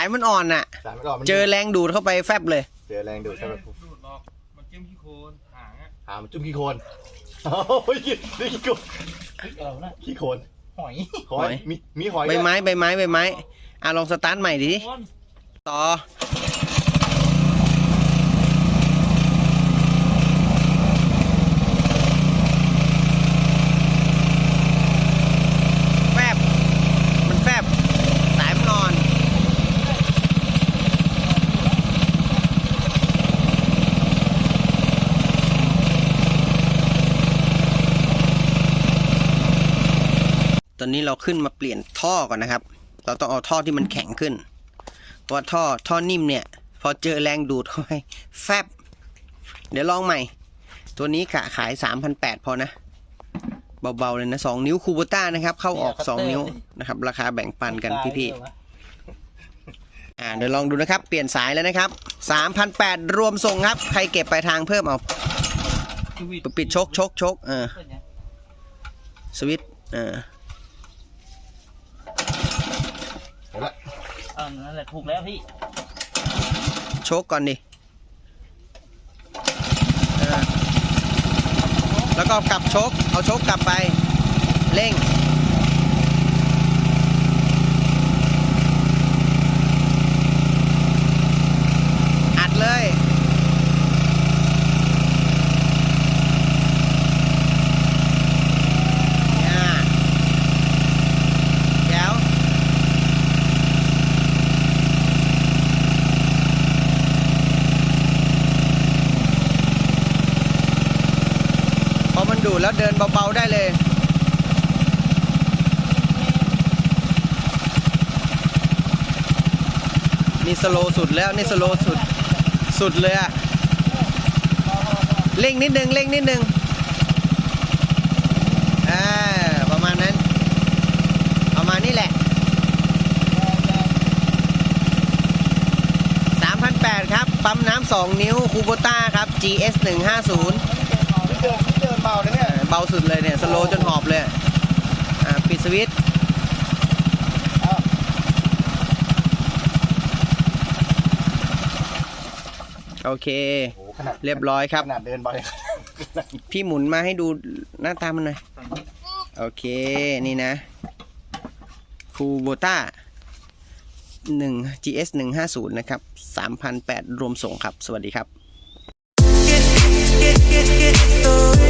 ายมันอ่อนอะ สายไม่รอดมันเจอแรงดูดเข้าไปแฟบเลย เจอแรงดูดใช่ไหมดูดออกมันจิ้มที่โคนหางอะหามันจุ่มขี้โคลนโอ้ยขี้โคลนเฮ้ยอะไรวะนะขี้โคลนหอยหอยมีมีหอยใบด้วย ไม้ใบไม้ใบไม้อะลองสตาร์ทใหม่ดิ โคนต่อ แฟบ มันแฟบ สายมันนอน ตอนนี้เราขึ้นมาเปลี่ยนท่อก่อนนะครับ เราต้องเอาท่อที่มันแข็งขึ้น เพราะว่าท่อท่อนิ่มเนี่ย พอเจอแรงดูดเข้าไปแฟบ เดี๋ยวลองใหม่ ตัวนี้กะขาย3,800พอนะ เบาๆเลยนะ2นิ้วคูโบต้านะครับ เข้าออก2นิ้วนะครับ ราคาแบ่งปันกันพี่ๆอ่าเดี๋ยวลองดูนะครับ เปลี่ยนสายแล้วนะครับ3,800รวมส่งครับ ใครเก็บปลายทางเพิ่มเอาชีวิตปิดชกชกชกเออเปิดไงสวิตช์เออ เอาละ เออนั่นแหละถูกแล้วพี่ โชกก่อนดิเออแล้วก็กลับโชกเอาโชกกลับไป เร่ง อัดเลย อ่าแจ๋ว พอมัน ดูดแล้วเดินเบาๆได้เลยนี่สโลว์สุดแล้วนี่สโลว์สุดสุดเลยอะเร่งนิดนึงเร่งนิดนึงอ่าประมาณนั้นประมาณนี้แหละ3,800ครับปั๊มน้ำ2นิ้วคูโบต้าครับ GS 150นี่ เดินนี่เดินเบาเลยเนี่ย เบาสุดเลยเนี่ยสโลว์จนหอบเลยอ่าปิดสวิตช์โอเค โอ้โหขนาดเรียบร้อยครับ ขนาดเดินเบาเลยพี่หมุนมาให้ดูหน้าตามันหน่อย โอเค นี่นะคูโบต้า1 GS 150 นะครับ 3,800 รวมส่งครับ สวัสดีครับ you